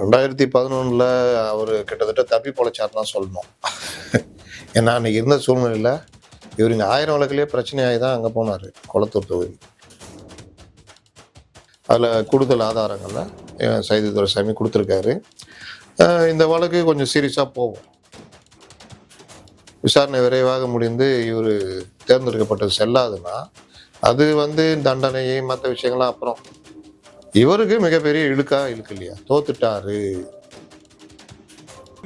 ரெண்டாயிரத்தி பதினொன்றில் அவர் கிட்டத்தட்ட தப்பி பொழைச்சார் தான் சொல்லணும். ஏன்னா அன்றைக்கி இருந்த சூழ்நிலையில் இவர் இங்கே ஆயிரம் வழக்கிலே பிரச்சனையாகி தான் அங்கே போனார் குளத்தூர் தொகுதி. அதில் கூடுதல் ஆதாரங்களில் சைதி துரைசாமி கொடுத்துருக்காரு. இந்த வழக்கு கொஞ்சம் சீரியஸாக போகும். விசாரணை விரைவாக முடிந்து இவர் தேர்ந்தெடுக்கப்பட்டது செல்லாதுன்னா அது வந்து தண்டனையை மற்ற விஷயங்கள்லாம் அப்புறம் இவருக்கு மிகப்பெரிய இழுக்கா இழுக்கு இல்லையா? தோத்துட்டாரு.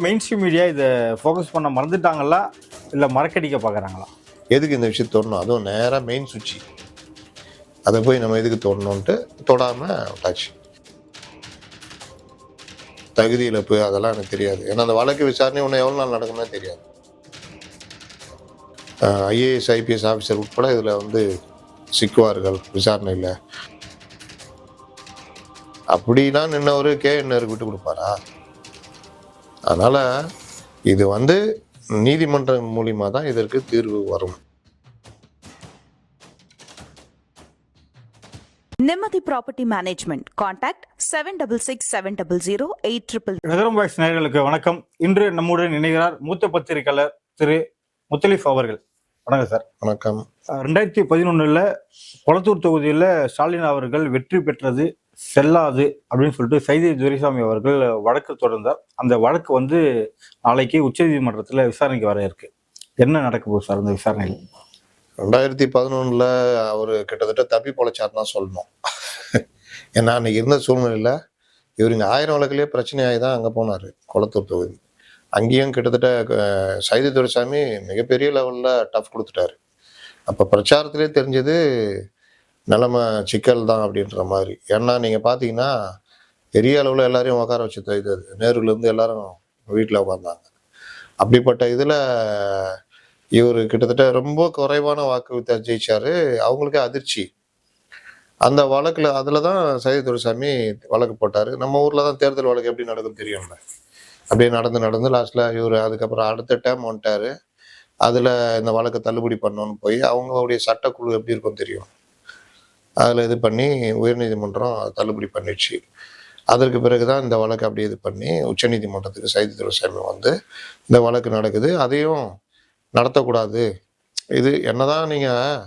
மெயின் ஸ்ட்ரீம் மீடியா இதை ஃபோக்கஸ் பண்ண மறந்துட்டாங்களா? இல்லை மறக்கடிக்க பார்க்குறாங்களா எதுக்கு இந்த விஷயம் தொடணும் அதுவும் நேராக மெயின் சுவிட்சு அதை போய் நம்ம எதுக்கு தொடணுன்ட்டு தொடாமல் விட்டாச்சு. தகுதி இழப்பு அதெல்லாம் எனக்கு தெரியாது. ஏன்னா அந்த வழக்கு விசாரணை ஒன்று எவ்வளோ நாள் நடக்கும்னே தெரியாது. ஐஏஎஸ் ஐபிஎஸ் ஆஃபீஸர் உட்பட இதில் வந்து சிக்குவார்கள் விசாரணையில். அப்படின்னா நின்னவர் கே என்ஆருக்கு விட்டு கொடுப்பாரா? அதனால் இது வந்து நீதிமன்றம் மூலியமாக தான் இதற்கு தீர்வு வரும். Nimati Property Management. Contact 766700 நகரம் வாய்ஸ் நேயர்களுக்கு வணக்கம். இன்று நம்முடன் இணைகிறார் மூத்த பத்திரிகையாளர் திரு முத்தலிஃப் அவர்கள். வணக்கம் சார். வணக்கம். ரெண்டாயிரத்தி பதினொன்றில் கொளத்தூர் தொகுதியில் ஸ்டாலின் அவர்கள் வெற்றி பெற்றது. செல்லாது அப்படின்னு சொல்லிட்டு சைதை துரைசாமி அவர்கள் வழக்கு தொடர்ந்தார். அந்த வழக்கு வந்து நாளைக்கு உச்சநீதிமன்றத்தில் விசாரணைக்கு வர இருக்கு. என்ன நடக்க போகுது சார் அந்த விசாரணையில்? ரெண்டாயிரத்தி பதினொன்றில் அவர் கிட்டத்தட்ட தப்பி பொழைச்சார் தான் சொல்லணும். ஏன்னா அன்னைக்கு இருந்த சூழ்நிலையில் இவர் இங்கே ஆயிரம் வழக்கிலே பிரச்சனையாகி தான் அங்கே போனார் குளத்தூர் தொகுதி. அங்கேயும் கிட்டத்தட்ட சைதி சைதை துரைசாமி மிகப்பெரிய லெவலில் டஃப் கொடுத்துட்டாரு. அப்போ பிரச்சாரத்திலே தெரிஞ்சது நிலமை சிக்கல் தான் அப்படின்ற மாதிரி. ஏன்னா நீங்கள் பார்த்தீங்கன்னா பெரிய அளவில் எல்லாரையும் உட்கார வச்சு இது நேருலேருந்து எல்லாரும் வீட்டில் உட்காந்தாங்க அப்படிப்பட்ட இதில் இவர் கிட்டத்தட்ட ரொம்ப குறைவான வாக்கு ஜெயிச்சார். அவங்களுக்கே அதிர்ச்சி. அந்த வழக்கில் அதில் தான் சைதை துரைசாமி வழக்கு போட்டார். நம்ம ஊரில் தான் தேர்தல் வழக்கு எப்படி நடக்கும் தெரியும்ல அப்படியே நடந்து நடந்து லாஸ்ட்டில் இவர் அதுக்கப்புறம் அடுத்த டைம் வந்துட்டாரு. அதில் இந்த வழக்கை தள்ளுபடி பண்ணணும்னு போய் அவங்களுடைய சட்டக்குழு எப்படி இருக்கும் தெரியும்? அதில் இது பண்ணி உயர்நீதிமன்றம் தள்ளுபடி பண்ணிடுச்சு அதற்கு பிறகு தான் இந்த வழக்கு அப்படியே இது பண்ணி உச்சநீதிமன்றத்துக்கு சைதி துரசாமி வந்து இந்த வழக்கு நடக்குது. அதையும் நடத்தக்கூடாது. இது என்னதான் நீங்கள்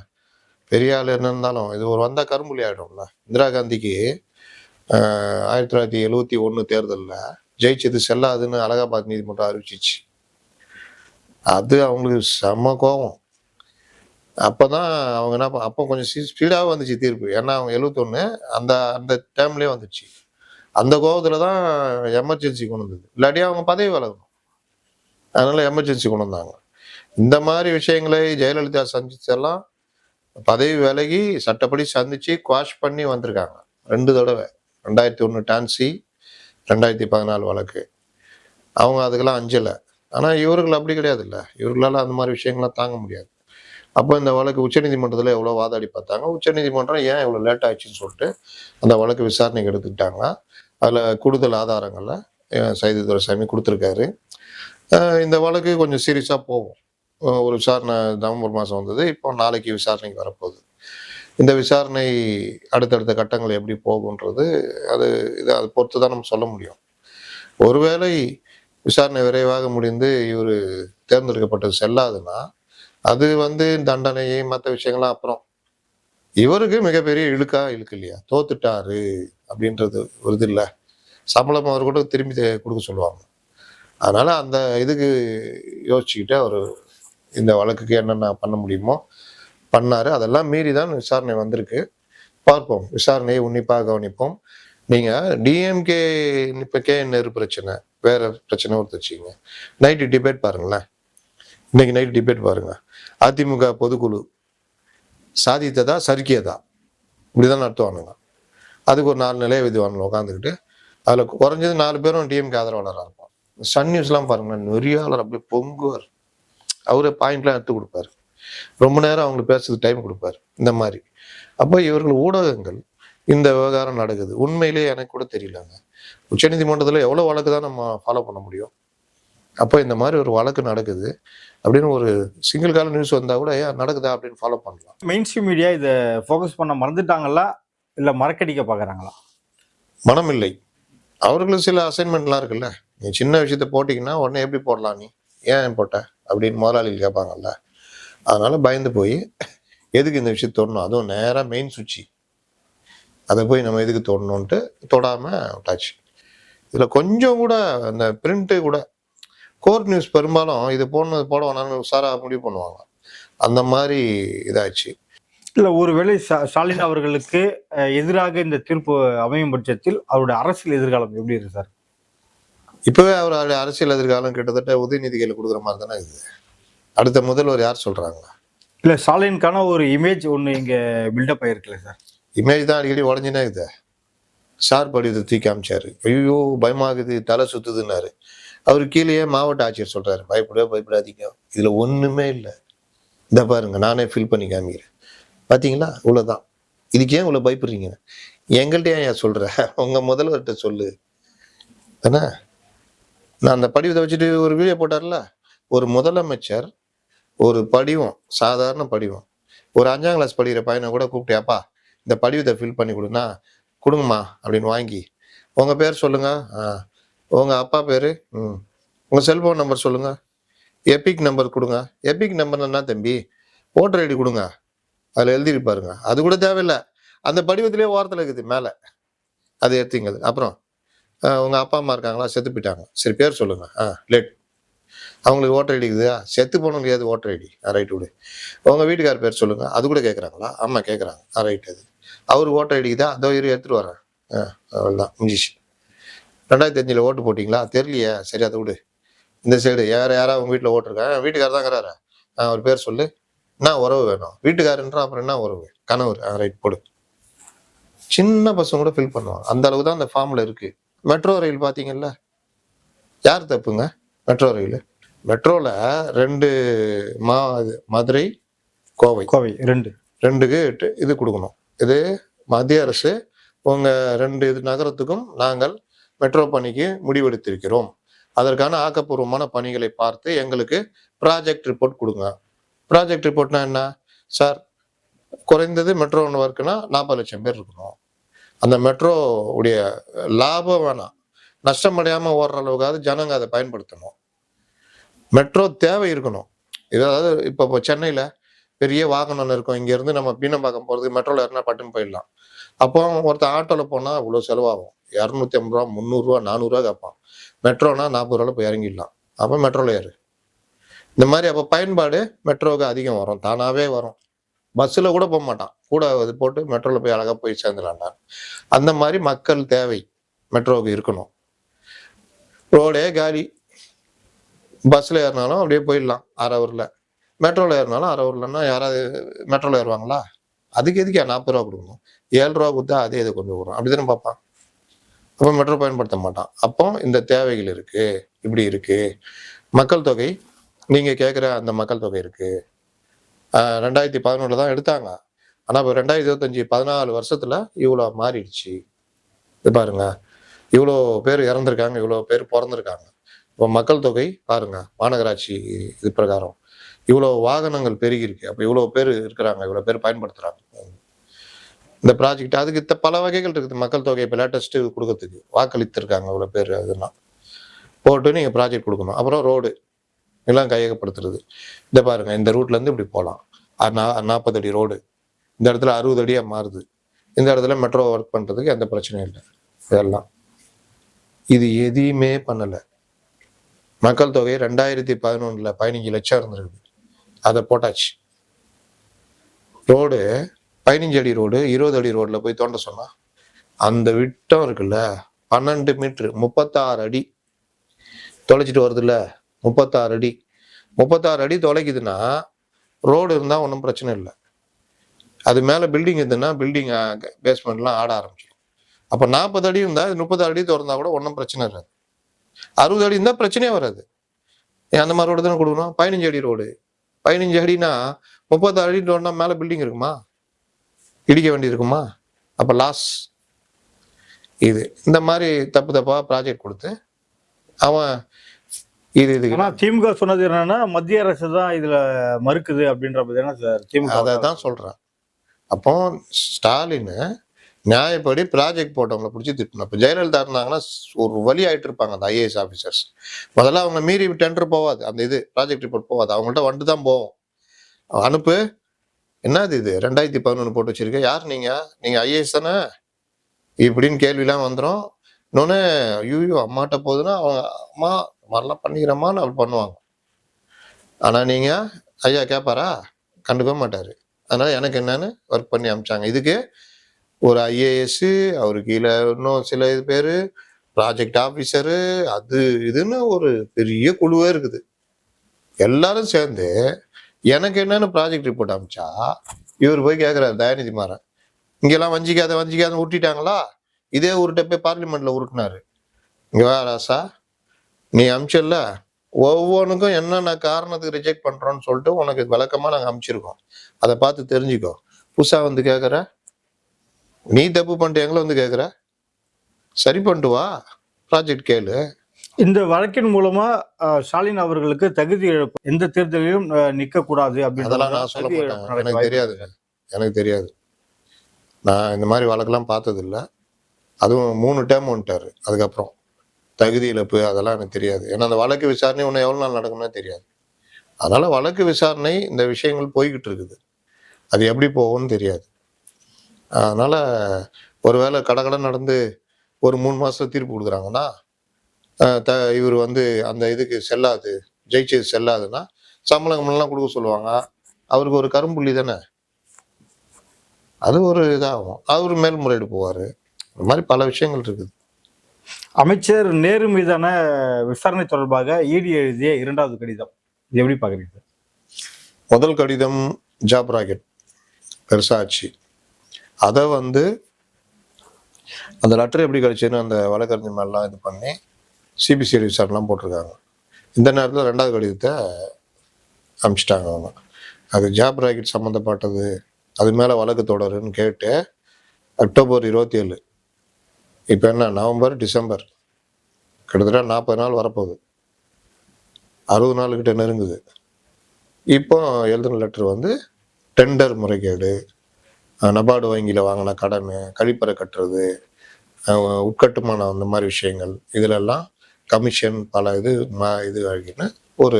பெரிய ஆள் என்ன இருந்தாலும் இது ஒரு வந்தால் கரும்புலி ஆகிடும்ல இந்திரா காந்திக்கு ஆயிரத்தி தொள்ளாயிரத்தி எழுவத்தி ஒன்று தேர்தலில் ஜெயிச்சது செல்லாதுன்னு அலகாபாத் நீதிமன்றம் அறிவிச்சிச்சு. அது அவங்களுக்கு செம கோபம் அப்போ தான் அவங்க என்ன அப்போ கொஞ்சம் ஸ்பீடாகவே வந்துச்சு தீர்ப்பு. ஏன்னா அவங்க எழுபத்தொன்று அந்த அந்த டைம்லேயே வந்துச்சு. அந்த கோபத்தில் தான் எமர்ஜென்சி கொண்டு வந்தது. இல்லாட்டி அவங்க பதவி விலகணும். அதனால் எமர்ஜென்சி கொண்டு வந்தாங்க. இந்த மாதிரி விஷயங்களை ஜெயலலிதா சந்திச்செல்லாம் பதவி விலகி சட்டப்படி சந்தித்து குவாஷ் பண்ணி வந்திருக்காங்க. ரெண்டு தடவை. ரெண்டாயிரத்தி ஒன்று டான்சி ரெண்டாயிரத்தி பதினாலு வழக்கு. அவங்க அதுக்கெல்லாம் அஞ்சலை. ஆனால் இவர்கள் அப்படி கிடையாது இல்லை இவர்களால் அந்த மாதிரி விஷயங்கள்லாம் தாங்க முடியாது. அப்போ இந்த வழக்கு உச்சநீதிமன்றத்தில் எவ்வளோ வாதாடி பார்த்தாங்க. உச்சநீதிமன்றம் ஏன் இவ்வளோ லேட் ஆயிடுச்சுன்னு சொல்லிட்டு அந்த வழக்கு விசாரணைக்கு எடுத்துக்கிட்டாங்க அதில் கூடுதல் ஆதாரங்களில் சைது துரைசாமி கொடுத்துருக்காரு. இந்த வழக்கு கொஞ்சம் சீரியஸாக போகும். ஒரு விசாரணை நவம்பர் மாதம் வந்தது. இப்போ நாளைக்கு விசாரணைக்கு வரப்போகுது. இந்த விசாரணை அடுத்தடுத்த கட்டங்கள் எப்படி போகுன்றது அது இதை அதை பொறுத்து தான் நம்ம சொல்ல முடியும். ஒருவேளை விசாரணை விரைவாக முடிந்து இவர் தேர்ந்தெடுக்கப்பட்டது செல்லாதுன்னா அது வந்து தண்டனையை மற்ற விஷயங்கள்லாம் அப்புறம். இவருக்கு மிகப்பெரிய இழுக்கா இழுக்கு இல்லையா? தோத்துட்டாரு அப்படின்றது ஒரு இது இல்லை. சம்பளம் அவர் கூட திரும்பி கொடுக்க சொல்லுவாங்க. அதனால அந்த இதுக்கு யோசிச்சுக்கிட்டு அவர் இந்த வழக்குக்கு என்னென்ன பண்ண முடியுமோ பண்ணார். அதெல்லாம் மீறி தான் விசாரணை வந்திருக்கு. பார்ப்போம். விசாரணையை உன்னிப்பாக கவனிப்போம். நீங்கள் டிஎம்கே இப்போ கே நேரு பிரச்சனை வேற பிரச்சனை ஒரு நைட்டு டிபேட் பாருங்களேன். இன்னைக்கு நைட் டிபேட் பாருங்க. அதிமுக பொதுக்குழு சாதித்ததா சறுக்கியதா? இப்படிதான் நடத்துவானுங்க. அதுக்கு ஒரு நாலு நிலைய விதிவானுங்க உட்காந்துக்கிட்டு அதில் குறைஞ்சது நாலு பேரும் டிஎம்கே ஆதரவாளராக இருப்பான். சன் நியூஸ்லாம் பாருங்களேன் நெறியாளர் அப்படியே பொங்குவார். அவரே பாயிண்ட்லாம் எடுத்து கொடுப்பாரு. ரொம்ப நேரம் அவங்களுக்கு பேசுறதுக்கு டைம் கொடுப்பாரு. இந்த மாதிரி. அப்போ இவர்கள் ஊடகங்கள் இந்த விவகாரம் நடக்குது. உண்மையிலேயே எனக்கு கூட தெரியலங்க. உச்சநீதிமன்றத்தில் எவ்வளோ வழக்கு தான் நம்ம ஃபாலோ பண்ண முடியும்? அப்போ இந்த மாதிரி ஒரு வழக்கு நடக்குது. அப்படின்னு ஒரு சிங்கிள் கால நியூஸ் வந்தால் கூட ஏன் நடக்குதா? அப்படின்னு ஃபாலோ பண்ணலாம். மெயின் ஸ்ட்ரீம் மீடியா இதை ஃபோக்கஸ் பண்ண மறந்துட்டாங்களா? இல்லை மறக்கடிக்க பார்க்குறாங்களா மனமில்லை அவர்களுக்கு சில அசைன்மெண்ட்லாம் இருக்குல்ல. நீ சின்ன விஷயத்த போட்டிங்கன்னா உடனே எப்படி போடலாம் நீ? ஏன் போட்ட? அப்படின்னு முதலாளிகள் கேட்பாங்கல்ல. அதனால பயந்து போய் எதுக்கு இந்த விஷயத்த தொடணும் அதுவும் நேராக மெயின் சுவிட்சு அதை போய் நம்ம எதுக்கு தொடணுன்ட்டு தொடாம விட்டாச்சு. இதில் கொஞ்சம் கூட அந்த பிரிண்ட்டு கூட கோர்ட் நியூஸ் பெரும்பாலும் இது போடணும் இது போட வேணாம்னு உஷாராக முடிவு பண்ணுவாங்க. அந்த மாதிரி இதாச்சு இல்ல ஒருவேளை ஸ்டா- ஸ்டாலின் அவர்களுக்கு எதிராக இந்த தீர்ப்பு அமையும் பட்சத்தில் அவருடைய அரசியல் எதிர்காலம் எப்படி இருக்கு சார்? இப்பவே அவர் அர- அரசியல் எதிர்காலம் கிட்டத்தட்ட உதயநிதி கையில் கொடுக்குற மாதிரி தானே இருக்குது அடுத்த முதல்வர் யார் சொல்றாங்க? இல்ல ஸ்டாலினுக்கான ஒரு இமேஜ் ஒண்ணு இங்க பில்டப் ஆயிருக்குல்ல சார். இமேஜ் தான் அடிக்கடி உடஞ்சினே இருக்குது சார் படிவத்தை தூக்கி காமிச்சாரு ஐயோ பயமாகுது தலை சுத்துதுன்னாரு. அவர் கீழேயே மாவட்ட ஆட்சியர் சொல்கிறாரு பயப்பட பயப்படாதீங்க. இதில் ஒன்றுமே இல்லை. இந்த பாருங்க நானே ஃபில் பண்ணி காமிக்கிறேன். பார்த்தீங்களா இவ்வளோதான் இதுக்கு ஏன் இவ்வளோ பயப்படுறீங்க? எங்கள்கிட்ட ஏன் ஏன் உங்கள் உங்க முதல்வர்கிட்ட சொல்லு. என்ன நான் அந்த படிவத்தை வச்சுட்டு ஒரு வீடியோ போட்டார்ல? ஒரு முதலமைச்சர் ஒரு படிவம் சாதாரண படிவம். ஒரு அஞ்சாம் கிளாஸ் படிக்கிற பையனை கூட கூப்பிட்டியாப்பா இந்த படிவத்தை ஃபில் பண்ணி கொடுனா கொடுங்கம்மா அப்படின்னு வாங்கி உங்கள் பேர் சொல்லுங்கள் உங்கள் உங்க அப்பா பேரு? ம். உங்க செல்போன் நம்பர் சொல்லுங்க. எபிக் நம்பர் கொடுங்க. எபிக் நம்பர் என்ன தம்பி ஓட்டர் ஐடி கொடுங்க. அதில் எழுதிட்டு பாருங்க. அது கூட தேவையில்லை. அந்த படிவத்திலே ஓரத்தில் இருக்குது மேலே. அது எடுத்தீங்க. அப்புறம் ஆ, அப்பா அம்மா இருக்காங்களா? செத்து போயிட்டாங்க. சரி பேர் சொல்லுங்க. ஆ லேட் அவங்களுக்கு ஓட்டர் ஐடி இருக்குதா? செத்து போனவங்க ஏது ஓட்டர் ஐடி ரைட் விடு. உங்கள் வீட்டுக்கார் பேர் சொல்லுங்க. அது கூட கேட்குறாங்களா ஆமாம் கேட்குறாங்க ஆ ரைட் அது. அவர் ஓட்டர் ஐடிக்குதா தான் அதோ இரு எடுத்துகிட்டு வரேன். ஆ அவ்வளோதான் முடிஞ்சிச்சு. ரெண்டாயிரத்தி அஞ்சில் ஓட்டு போட்டிங்களா? தெரியலையே. சரி அதை விடு. இந்த சைடு யார் யாரா உங்க வீட்டில் ஓட்டுருக்கா வீட்டுக்காரர் ஆ அவர் பேர் சொல்லு. என்ன உறவு வேணும்? வீட்டுக்காரன்றா அப்புறம் என்ன உறவு? கணவர். ரைட் போடு. சின்ன பசங்க கூட ஃபில் பண்ணுவாங்க. அந்த அளவு தான் அந்த ஃபார்ம்ல இருக்கு. மெட்ரோ ரயில் பார்த்தீங்கல்ல யார் தப்புங்க? மெட்ரோ ரயில் மெட்ரோல ரெண்டு மா இது மதுரை கோவை. கோவை ரெண்டு. ரெண்டுக்கு இது கொடுக்கணும். இது மத்திய அரசு. உங்க ரெண்டு இது நகரத்துக்கும் நாங்கள் மெட்ரோ பணிக்கு முடிவெடுத்திருக்கிறோம். அதற்கான ஆக்கப்பூர்வமான பணிகளை பார்த்து எங்களுக்கு ப்ராஜெக்ட் ரிப்போர்ட் கொடுங்க. ப்ராஜெக்ட் ரிப்போர்ட்னா என்ன? சார் குறைந்தது மெட்ரோ ஒர்க்குனா நாற்பது லட்சம் பேர் இருக்கணும். அந்த மெட்ரோ உடைய லாபம் வேணாம் நஷ்டம் ஓடுற அளவுக்காவது ஜனங்க அதை பயன்படுத்தணும். மெட்ரோ தேவை இருக்கணும். இதாவது இப்போ இப்போ சென்னையில் பெரிய வாகனம் இருக்கும். இங்கேருந்து நம்ம பீனம்பாக்கம் போகிறது மெட்ரோல யாருன்னா பட்டுன்னு போயிடலாம். அப்போ ஒருத்தன் ஆட்டோவில் போனால் இவ்வளோ செலவாகும். இரநூத்தி ஐம்பது ரூபா முந்நூறுரூவா நானூறுரூவா கேட்பான். மெட்ரோனா நாற்பது ரூபால போய் இறங்கிடலாம். அப்போ மெட்ரோவில் ஏறு. இந்த மாதிரி அப்போ பயன்பாடு மெட்ரோவுக்கு அதிகம் வரும். தானாகவே வரும். பஸ்ஸில் கூட போக மாட்டான். கூட இது போட்டு மெட்ரோல போய் அழகாக போய் சேர்ந்துடலான் அந்த மாதிரி மக்கள் தேவை மெட்ரோவுக்கு இருக்கணும். ரோடே காலி. பஸ்ஸில் ஏறினாலும் அப்படியே போயிடலாம். அரை ஹவரில் மெட்ரோவில் ஏறினாலும் அரை ஹவர்லன்னா யாராவது மெட்ரோவில் ஏறுவாங்களா? அதுக்கு எதுக்கு நாற்பது ரூபா கொடுக்கணும்? ஏழு ரூபா கொடுத்தா அதே இது கொண்டு வரும் அப்படிதானே பார்ப்பான்? அப்போ மெட்ரோ பயன்படுத்த மாட்டான். அப்போ இந்த தேவைகள் இருக்குது இப்படி இருக்குது மக்கள் தொகை நீங்கள் கேட்குற அந்த மக்கள் தொகை இருக்குது ரெண்டாயிரத்தி பதினொன்றில் தான் எடுத்தாங்க. ஆனால் இப்போ ரெண்டாயிரத்தி இருபத்தஞ்சி பதினாலு வருஷத்தில் இவ்வளோ மாறிடுச்சு. இது பாருங்க. இவ்வளோ பேர் இறந்துருக்காங்க இவ்வளோ பேர் பிறந்திருக்காங்க. இப்போ மக்கள் தொகை பாருங்க. மாநகராட்சி இது பிரகாரம். இவ்வளோ வாகனங்கள் பெருகியிருக்கு. அப்போ இவ்வளோ பேர் இருக்கிறாங்க இவ்வளோ பேர் பயன்படுத்துகிறாங்க இந்த ப்ராஜெக்ட் அதுக்கு இத்த பல வகைகள் இருக்குது. மக்கள் தொகை இப்போ லேட்டஸ்ட்டு கொடுக்கறதுக்கு. வாக்களித்திருக்காங்க இவ்வளோ பேர் அதெல்லாம். போட்டு நீங்கள் ப்ராஜெக்ட் கொடுக்கணும். அப்புறம் ரோடு எல்லாம் கையகப்படுத்துறது. இந்த பாருங்கள் இந்த ரூட்லேருந்து இப்படி போகலாம் நாற்பது அடி ரோடு இந்த இடத்துல அறுபது அடியாக மாறுது. இந்த இடத்துல மெட்ரோ ஒர்க் பண்ணுறதுக்கு எந்த பிரச்சனையும் இல்லை. இதெல்லாம். இது எதையுமே பண்ணலை. மக்கள் தொகை ரெண்டாயிரத்தி பதினொன்றில் பதினஞ்சு லட்சம் இருந்திருக்குது அதை போட்டாச்சு. ரோடு பதினஞ்சு அடி ரோடு இருபது அடி ரோடில் போய் தோண்ட சொன்னால் அந்த விட்டம் இருக்குல்ல பன்னெண்டு மீட்ரு முப்பத்தாறு அடி தொலைச்சிட்டு வருதுல்ல முப்பத்தாறு அடி. முப்பத்தாறு அடி தொலைக்குதுன்னா ரோடு இருந்தால் ஒன்றும் பிரச்சனை இல்லை. அது மேலே பில்டிங் இருந்ததுன்னா பில்டிங் பேஸ்மெண்ட்லாம் ஆட ஆரம்பிச்சிடும் அப்போ நாற்பது அடி இருந்தால் இது முப்பத்தாறு அடி திறந்தா கூட ஒன்றும் பிரச்சனை இருக்காது அறுபது அடி இருந்தால் பிரச்சனையே வராது. ஏன் அந்த மாதிரி ரோடு தானே கொடுக்கணும்? பதினஞ்சு அடி ரோடு. பதினஞ்சு அடினா முப்பத்தாறு அடி ரோடுனா மேல பில்டிங் இருக்குமா? இடிக்க வேண்டியது இருக்குமா? அப்ப லாஸ் இது இந்த மாதிரி தப்பு தப்பா ப்ராஜெக்ட் கொடுத்து அவன் இது இது. ஆனா திமுக சொன்னது என்னன்னா மத்திய அரசு தான் இதுல மறுக்குது அப்படின்ற மாதிரி தானே சார் திமுக. அதை தான் சொல்றேன். அப்போ ஸ்டாலின் நியாயப்படி ப்ராஜெக்ட் போட்டவங்களை பிடிச்சி திட்டணும். இப்போ ஜெயலலிதா இருந்தாங்கன்னா ஒரு வழி ஆகிட்டு இருப்பாங்க அந்த ஐஏஎஸ் ஆஃபீஸர்ஸ் முதல்ல அவங்க மீறி டெண்டர் போகாது அந்த இது ப்ராஜெக்ட் ரிப்போர்ட் போவாது. அவங்கள்ட்ட வந்துட்டு தான் போவோம். அனுப்பு. என்னது இது? ரெண்டாயிரத்தி பதினொன்று போட்டு வச்சிருக்க. யார் நீங்கள் நீங்கள் ஐஏஎஸ் தானே? இப்படின்னு கேள்விலாம் வந்துடும் இன்னொன்று ஐயோ அம்மாட்ட போகுதுன்னா அவங்க அம்மா மாதிரிலாம் பண்ணிக்கிறம்மான்னு அவள் பண்ணுவாங்க. ஆனால் நீங்கள் ஐயா கேட்பாரா கண்டுக்க மாட்டார். அதனால் எனக்கு என்னன்னு ஒர்க் பண்ணி அமிச்சாங்க. இதுக்கு ஒரு ஐஏஎஸ் அவரு கீழே இன்னும் சில இது பேர் ப்ராஜெக்ட் ஆஃபீஸரு அது இதுன்னு ஒரு பெரிய குழுவே இருக்குது. எல்லாரும் சேர்ந்து எனக்கு என்னென்னு ப்ராஜெக்ட் ரிப்போர்ட் அமைச்சா இவர் போய் கேட்குறாரு தயாநிதி மாறன் இங்கெல்லாம் வஞ்சிக்காத வஞ்சிக்காத விட்டுட்டாங்களா இதே ஊர்கிட்ட போய் பார்லிமெண்ட்டில் உருட்டினாரு. இங்கே வா ராசா நீ அமிச்சல்ல ஒவ்வொன்றுக்கும் என்னென்ன காரணத்துக்கு ரிஜெக்ட் பண்ணுறோன்னு சொல்லிட்டு உனக்கு விளக்கமாக நாங்கள் அமிச்சிருக்கோம். அதை பார்த்து தெரிஞ்சுக்கோ. புதுசாக வந்து கேட்குற நீ தப்பு பண்ணிட்டு எங்களை வந்து கேட்குற சரி பண்ணிட்டு வா. ப்ராஜெக்ட் கேளு. இந்த வழக்கின் மூலமா ஸ்டாலின் அவர்களுக்கு தகுதி இழப்பு. எந்த தேர்தலிலும் அஹ், நிக்கக்கூடாது அப்படின்னு எனக்கு தெரியாது. எனக்கு தெரியாது. நான் இந்த மாதிரி வழக்கெல்லாம் பார்த்தது இல்ல அதுவும் மூணு டேம் வந்துட்டாரு. அதுக்கப்புறம் தகுதி இழப்பு அதெல்லாம் எனக்கு தெரியாது. ஏன்னா அந்த வழக்கு விசாரணை இன்னும் எவ்வளோ நாள் நடக்கும்னே தெரியாது. அதனால வழக்கு விசாரணை இந்த விஷயங்கள் போய்கிட்டு இருக்குது. அது எப்படி போகும்னு தெரியாது. அதனால ஒருவேளை கடகடன் நடந்து ஒரு மூணு மாசத்துல தீர்ப்பு கொடுக்குறாங்கன்னா த இவர் வந்து அந்த இதுக்கு செல்லாது ஜெயிச்சது செல்லாதுன்னா சம்பளம் எல்லாம் கொடுக்க சொல்லுவாங்க. அவருக்கு ஒரு கரும்புள்ளி தானே? அது ஒரு இதாகும். அவர் மேல்முறையீடு போவார். இந்த மாதிரி பல விஷயங்கள் இருக்குது. அமைச்சர் நேரு மீதான விசாரணை தொடர்பாக இடி எழுதிய இரண்டாவது கடிதம். இது எப்படி பாக்குறீங்க சார்? முதல் கடிதம் ஜாப் ராக்கெட். பெருசாச்சு. அதை வந்து அந்த லெட்டர் எப்படி கிடைச்சுன்னு அந்த வழக்கறிஞர் மேலாம் இது பண்ணி சிபிசிஐடி விசாரணைலாம் போட்டிருக்காங்க. இந்த நேரத்தில் ரெண்டாவது கடிதத்தை அனுப்பிச்சிட்டாங்க அவங்க. அது ஜாப் ராக்கெட் சம்மந்தப்பட்டது அது மேலே வழக்கு தொடருன்னு கேட்டு அக்டோபர் இருபத்தி ஏழு இப்போ என்ன நவம்பர் டிசம்பர். கிட்டத்தட்ட நாற்பது நாள் வரப்போகுது. அறுபது நாள் கிட்ட நெருங்குது. இப்போ எழுதின லெட்டர் வந்து டெண்டர் முறைகேடு. நபார்டு வங்கியில் வாங்கின கடன் கழிப்பறை கட்டுறது உட்கட்டுமானம் அந்த மாதிரி விஷயங்கள். இதிலெல்லாம் கமிஷன் பல இது ம- இது ஆகின்னு ஒரு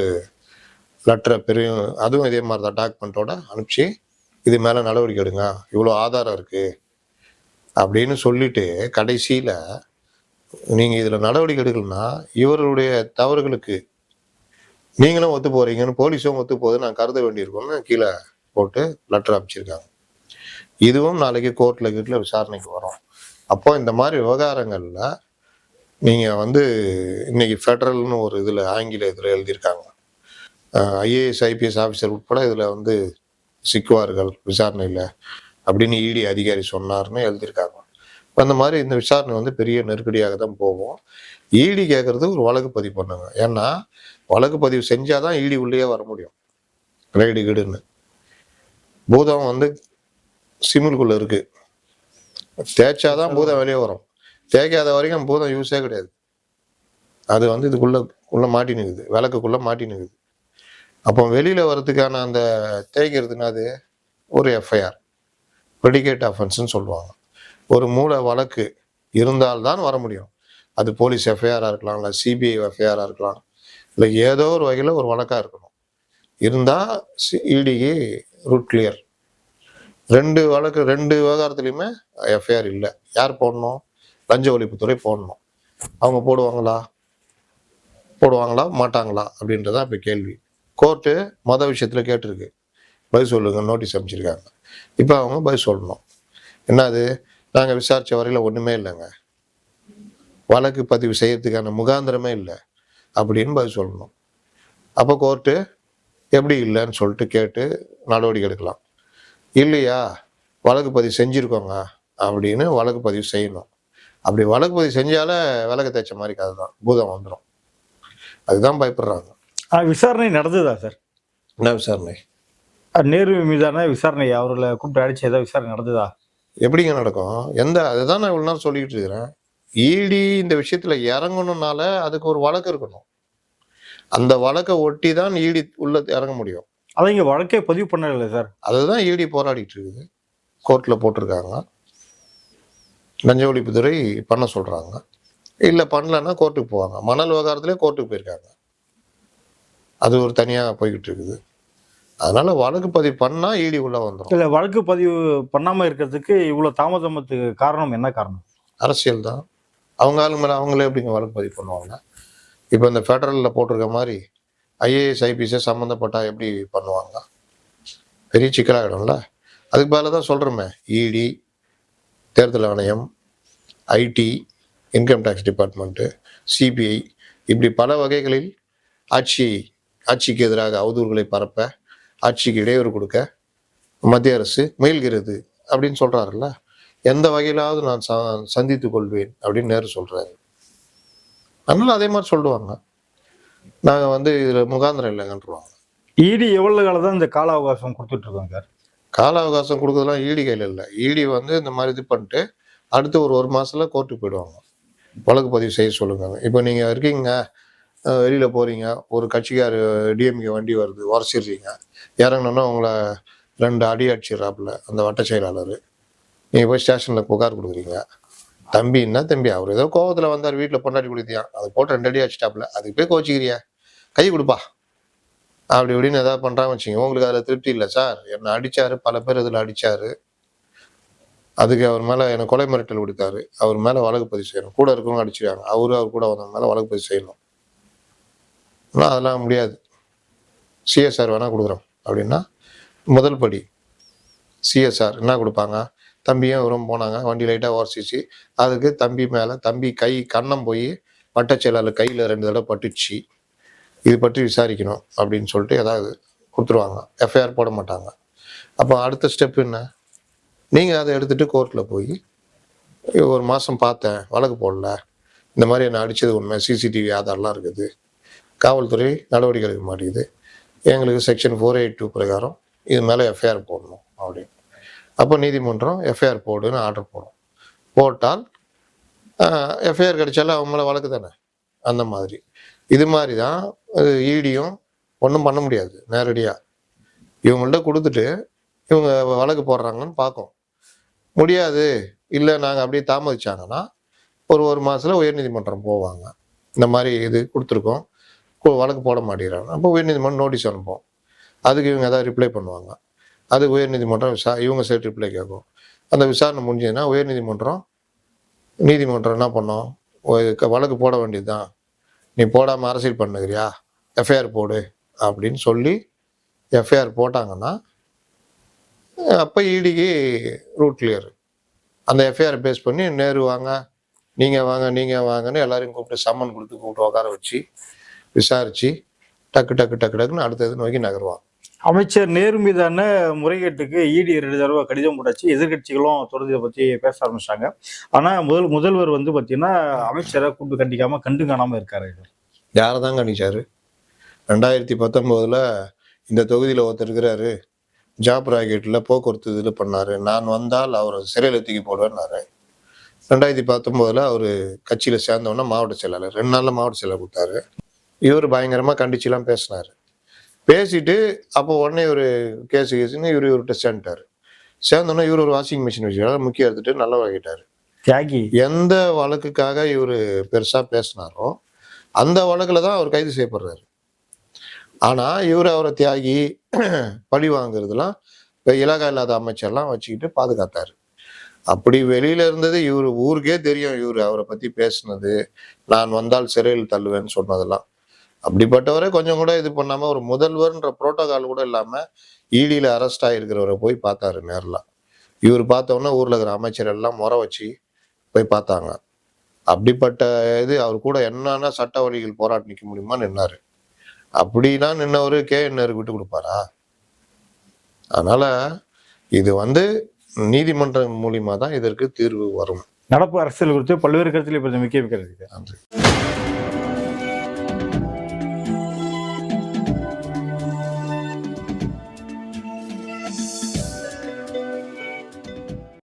லெட்டரை பெரிய அதுவும் இதே மாதிரி தான் டாக்குமெண்ட்டோட அனுப்பிச்சு இது மேலே நடவடிக்கை எடுங்க இவ்வளோ ஆதாரம் இருக்குது அப்படின்னு சொல்லிட்டு கடைசியில் நீங்கள் இதில் நடவடிக்கை எடுக்கலன்னா இவர்களுடைய தவறுகளுக்கு நீங்களும் ஒத்து போகிறீங்கன்னு போலீஸும் ஒத்து போகுது நான் கருத வேண்டியிருக்கோம்னு கீழே போட்டு லெட்டர் அனுப்பிச்சிருக்காங்க. இதுவும் நாளைக்கு கோர்ட்டில் கீட்டில் விசாரணைக்கு வரும். அப்போ இந்த மாதிரி விவகாரங்களில் நீங்கள் வந்து இன்னைக்கு ஃபெடரல்னு ஒரு இதில் ஆங்கில இதில் எழுதியிருக்காங்க. ஐஏஎஸ் ஐபிஎஸ் ஆஃபீஸர் உட்பட இதில் வந்து சிக்குவார்கள் விசாரணையில் அப்படின்னு இடி அதிகாரி சொன்னார்னு எழுதியிருக்காங்க. இப்போ அந்த மாதிரி இந்த விசாரணை வந்து பெரிய நெருக்கடியாக தான் போகும். இடி கேட்கறது ஒரு வழக்கு பதிவு பண்ணுங்க. ஏன்னா வழக்கு பதிவு செஞ்சாதான் ஈடி உள்ளேயே வர முடியும். ரைடு கீடுன்னு. பூதம் வந்து சிமிலுக்குள்ள இருக்கு. தேய்ச்சாதான் பூதம் வெளியே வரும். தேய்க்காத வரைக்கும் பூதம் யூஸே கிடையாது. அது வந்து இதுக்குள்ள உள்ள மாட்டி நிற்குது விளக்குக்குள்ள மாட்டி நிற்குது அப்போ வெளியில வர்றதுக்கான அந்த தேய்க்கிறதுனாது ஒரு எஃப்ஐஆர் ப்ரெடிகேட் அஃபென்ஸ்னு சொல்லுவாங்க. ஒரு மூல வழக்கு இருந்தால்தான் வர முடியும். அது போலீஸ் எஃப்ஐஆராக இருக்கலாம் இல்லை சிபிஐ எஃப்ஐஆராக இருக்கலாம் இல்லை ஏதோ ஒரு வகையில் ஒரு வழக்காக இருக்கணும். இருந்தால் இடிக்கு ரூட் கிளியர் ரெண்டு வழக்கு ரெண்டு விவகாரத்துலையுமே எஃப்ஐஆர் இல்லை. யார் போடணும்? லஞ்ச ஒழிப்புத்துறை போடணும். அவங்க போடுவாங்களா? போடுவாங்களா? மாட்டாங்களா? அப்படின்றதான் இப்போ கேள்வி. கோர்ட்டு மத விஷயத்தில் கேட்டிருக்கு. பதில் சொல்லுங்க நோட்டீஸ் அனுப்பிச்சிருக்காங்க. இப்போ அவங்க பதில் சொல்லணும். என்னது? நாங்கள் விசாரித்த வரையில் ஒன்றுமே இல்லைங்க. வழக்கு பதிவு செய்யறதுக்கான முகாந்திரமே இல்லை. அப்படின்னு பதில் சொல்லணும். அப்போ கோர்ட்டு எப்படி இல்லைன்னு சொல்லிட்டு கேட்டு நடவடிக்கை எடுக்கலாம். இல்லையா? வழக்கு பதிவு செஞ்சுருக்கோங்க அப்படின்னு வழக்கு பதிவு செய்யணும். அப்படி வழக்கு பதிவு செஞ்சாலே விளக்கு தேய்ச்ச மாதிரி கதை தான். பூதம் வந்துடும் அதுதான் பயப்படுறாங்க. விசாரணை நடந்ததா சார்? என்ன விசாரணை? நேரு மீதான விசாரணை அவர்களை கூப்பிட்டு அடிச்சு ஏதாவது விசாரணை நடந்ததா? எப்படிங்க நடக்கும்? எந்த அதுதான் நான் இவ்வளோ நேரம் சொல்லிக்கிட்டு இருக்கிறேன். இடி இந்த விஷயத்துல இறங்கணும்னால அதுக்கு ஒரு வழக்கு இருக்கணும். அந்த வழக்கை ஒட்டி தான் இடி உள்ள இறங்க முடியும். அதை இங்க வழக்கே பதிவு பண்ணல சார். அதுதான் இடி போராடிட்டு இருக்குது. கோர்ட்ல போட்டிருக்காங்க. லஞ்ச ஒழிப்புத்துறை பண்ண சொல்கிறாங்க இல்லை பண்ணலன்னா கோர்ட்டுக்கு போவாங்க. மணல் விவகாரத்திலே கோர்ட்டுக்கு போயிருக்காங்க. அது ஒரு தனியாக போய்கிட்டு இருக்குது. அதனால வழக்கு பதிவு பண்ணால் ஈடி உள்ள வந்துடும் இல்ல வழக்கு பதிவு பண்ணாம இருக்கிறதுக்கு இவ்வளவு தாமதத்துக்கு காரணம் என்ன காரணம்? அரசியல் தான். அவங்க ஆளுங்க மேலே அவங்களே எப்படிங்க வழக்கு பதிவு பண்ணுவாங்க? இப்போ இந்த ஃபெடரலில் போட்டிருக்க மாதிரி ஐஏஎஸ் ஐபிஎஸ் சம்மந்தப்பட்டா எப்படி பண்ணுவாங்க? பெரிய சிக்கலாகிடும்ல. அதுக்கு மேலே தான் சொல்கிறோமே இடி தேர்தல் ஆணையம் IT income tax department CBI இப்படி பல வகைகளில் ஆட்சி ஆட்சிக்கு எதிராக அவதூறுகளை பரப்ப ஆட்சிக்கு இடையூறு கொடுக்க மத்திய அரசு முயல்கிறது அப்படின்னு சொல்கிறாருல்ல எந்த வகையிலாவது நான் ச சந்தித்து கொள்வேன் அப்படின்னு நேரு சொல்கிறாரு அதனால அதே மாதிரி சொல்லுவாங்க. நாங்க வந்து இதுல முகாந்திரம் இல்லைங்கன்றுவாங்க. இடி எவ்வளவு காலம் தான் இந்த கால அவகாசம் கொடுத்துட்டு இருக்கோம் சார்? கால அவகாசம் கொடுக்கறதுலாம் ஈடி கையில் இல்லை. ஈடி வந்து இந்த மாதிரி இது பண்ணிட்டு அடுத்து ஒரு ஒரு மாசத்துல கோர்ட்டுக்கு போயிடுவாங்க. வழக்கு பதிவு செய்ய சொல்லுங்க. இப்போ நீங்க இருக்கீங்க வெளியில போறீங்க ஒரு கட்சிக்கார் டிஎம்கே வண்டி வருது உரசிடுறீங்க. இறங்கணுன்னா உங்களை ரெண்டு அடி அடிச்சிடறாப்புல அந்த வட்ட செயலாளர். நீங்க போய் ஸ்டேஷன்ல புகார் கொடுக்குறீங்க. தம்பி என்ன தம்பி? அவர் ஏதோ கோவத்துல வந்தார் வீட்டுல பொண்டாட்டி கொடுத்தியான் அதை போட்டு ரெண்டு அடி அடிச்சிட்டாப்புல அதுக்கு போய் கோச்சிக்கிறியா? கை கொடுப்பா. அப்படி இப்படின்னு ஏதாவது பண்ணுறாங்க வச்சுங்க உங்களுக்கு அதில் திருப்தி இல்லை. சார் என்னை அடித்தார் பல பேர் இதில் அடித்தார் அதுக்கு அவர் மேலே எனக்கு கொலை மிரட்டல் விடுத்தாரு அவர் மேலே வழக்கு பதிவு செய்யணும். கூட இருக்கவங்க அடிச்சிருக்காங்க. அவரு அவர் கூட வந்தவங்க மேலே வழக்கு பதிவு செய்யணும். ஆனால் அதெல்லாம் முடியாது. சிஎஸ்ஆர் வேணால் கொடுக்குறோம். அப்படின்னா முதல் படி சிஎஸ்ஆர் என்ன கொடுப்பாங்க? தம்பியும் இவரும் போனாங்க. வண்டி லைட்டாக ஓர்சிச்சு அதுக்கு தம்பி மேலே தம்பி கை கன்னம் போய் வட்டச்செயலாளர் கையில் ரெண்டு தடவை பட்டுச்சு. இது பற்றி விசாரிக்கணும் அப்படின்னு சொல்லிட்டு ஏதாவது கொடுத்துருவாங்க. எஃப்ஐஆர் போட மாட்டாங்க. அப்போ அடுத்த ஸ்டெப் என்ன? நீங்கள் அதை எடுத்துகிட்டு கோர்ட்டில் போய் ஒரு மாதம் பார்த்தேன் வழக்கு போடல. இந்த மாதிரி என்னை அடித்தது உண்மை. சிசிடிவி ஆதார்லாம் இருக்குது. காவல்துறை நடவடிக்கை எடுக்க மாட்டேங்குது எங்களுக்கு செக்ஷன் ஃபோர் எயிட் டூ பிரகாரம் இது மேலே எஃப்ஐஆர் போடணும் அப்படின்னு. அப்போ நீதிமன்றம் எஃப்ஐஆர் போடுன்னு ஆர்டர் போடும். போட்டால் எஃப்ஐஆர் கிடைச்சாலும் அவங்க மேலே வழக்கு தானே? அந்த மாதிரி. இது மாதிரி தான் ஈடியும் ஒன்றும் பண்ண முடியாது நேரடியாக இவங்கள்ட்ட கொடுத்துட்டு இவங்க வழக்கு போடுறாங்கன்னு பார்க்கும். முடியாது. இல்லை நாங்கள் அப்படியே தாமதிச்சாங்கன்னா ஒரு ஒரு மாதத்தில் உயர்நீதிமன்றம் போவாங்க. இந்த மாதிரி இது கொடுத்துருக்கோம். வழக்கு போட மாட்டேங்கிறாங்க. அப்போ உயர்நீதிமன்றம் நோட்டீஸ் அனுப்போம் அதுக்கு இவங்க ஏதாவது ரிப்ளை பண்ணுவாங்க. அது உயர்நீதிமன்றம் விசா இவங்க சைடு ரிப்ளை கேட்கும். அந்த விசாரணை முடிஞ்சதுன்னா உயர்நீதிமன்றம் நீதிமன்றம் என்ன பண்ணோம்? க- வழக்கு போட வேண்டியது தான் நீ போடாமல் அரசியல் பண்ணுகிறியா எஃப்ஐஆர் போடு அப்படின்னு சொல்லி எஃப்ஐஆர் போட்டாங்கன்னா அப்போ இடிக்கு ரூட் கிளியர் அந்த எஃப்ஐஆர் பேஸ் பண்ணி நேரு வாங்க நீங்கள் வாங்க நீங்கள் வாங்கன்னு எல்லாரையும் கூப்பிட்டு சம்மன் கொடுத்து கூப்பிட்டு உட்கார வச்சு விசாரித்து டக்கு டக்கு டக்கு டக்குன்னு அடுத்தது நோக்கி நகருவான். அமைச்சர் நேரு மீதான முறைகேட்டுக்கு இடி ரெண்டு தடவை கடிதம் போட்டாச்சு. எதிர்க்கட்சிகளும் தொடர்ந்து இதை பற்றி பேச ஆரம்பிச்சாங்க. ஆனால் முதல் முதல்வர் வந்து பார்த்தீங்கன்னா அமைச்சரை கூப்பிட்டு கண்டிக்காமல் கண்டு காணாம இருக்காரு. யாரை தான் கண்டிச்சார்? ரெண்டாயிரத்தி பத்தொம்போதில் இந்த தொகுதியில் ஒருத்தர் இருக்கிறாரு. ஜாப் ராக்கெட்டில் போக்குவரத்து இதில் பண்ணார். நான் வந்தால் அவரை சிறையில் தூக்கி போடுவேன்னாரு. ரெண்டாயிரத்தி பத்தொம்போதில் அவர் கட்சியில் சேர்ந்தவொன்னே மாவட்ட செயலாளர் ரெண்டு நாளில் மாவட்ட செயலாளர் கொடுத்தாரு. இவர் பயங்கரமாக கண்டிச்சுலாம் பேசினார். பேசிட்டு அப்போ உடனே ஒரு கேஸு கேஸுன்னு இவர் இவர்கிட்ட சேர்ந்துட்டார். சேர்ந்தோன்னே இவர் ஒரு வாஷிங் மிஷின் வச்சுக்கிறாரு முக்கியம் எடுத்துட்டு நல்லா வாங்கிட்டார் தியாகி. எந்த வழக்குக்காக இவர் பெருசா பேசினாரோ அந்த வழக்குல தான் அவர் கைது செய்யப்படுறாரு. ஆனா இவர் அவரை தியாகி பழி வாங்குறதுலாம் இப்ப இலாகா இல்லாத அமைச்சர்லாம் வச்சுக்கிட்டு பாதுகாத்தாரு. அப்படி வெளியில இருந்தது இவர் ஊருக்கே தெரியும் இவர் அவரை பத்தி பேசுனது. நான் வந்தால் சிறையில் தள்ளுவேன்னு சொன்னதெல்லாம். அப்படிப்பட்டவரை கொஞ்சம் கூட இது பண்ணாம ஒரு முதல்வர்ன்ற புரோட்டோகால் கூட இல்லாம ஈடியில அரெஸ்ட் ஆயிருக்கிறவரை போய் பார்த்தாரு நேர்ல. இவர் பார்த்தோன்னே ஊர்ல இருக்கிற அமைச்சர் எல்லாம் முறை வச்சு போய் பார்த்தாங்க. அப்படிப்பட்ட இது அவர் கூட என்னன்னா சட்ட வழிகள் போராட்டி நிற்க முடியுமா நின்னாரு. அப்படின்னா நின்னவர் கே என்ஆருக்கு விட்டு கொடுப்பாரா? அதனால இது வந்து நீதிமன்றம் மூலியமா தான் இதற்கு தீர்வு வரும். நடப்பு அரசியல் குறித்து பல்வேறு கருத்தில் இப்ப நன்றி.